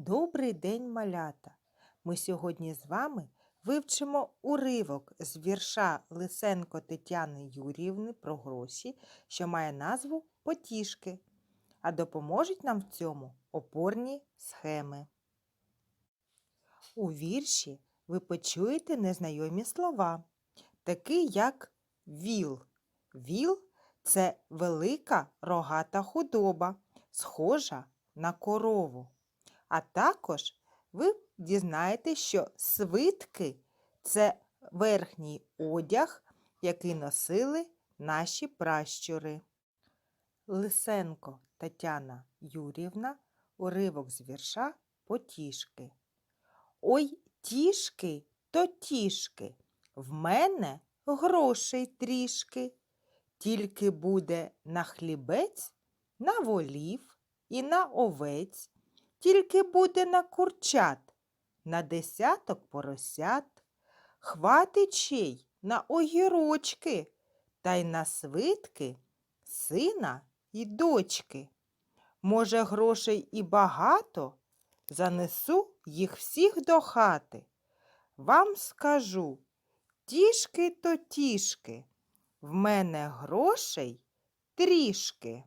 Добрий день, малята! Ми сьогодні з вами вивчимо уривок з вірша Лисенко Тетяни Юріївни про гроші, що має назву Потішки, а допоможуть нам в цьому опорні схеми. У вірші ви почуєте незнайомі слова, такі як віл. Віл це велика рогата худоба, схожа на корову. А також ви дізнаєтесь, що свитки це верхній одяг, який носили наші пращури. Лисенко Тетяна Юрівна, уривок з вірша Потішки. Ой, тішки, то тішки, в мене грошей трішки. Тільки буде на хлібець, на волів і на овець, тільки буде на курчат, на десяток поросят, хватить ще й на огірочки та й на свитки сина і дочки. Може, грошей і багато, занесу їх всіх до хати. Вам скажу, тішки то тішки, в мене грошей трішки.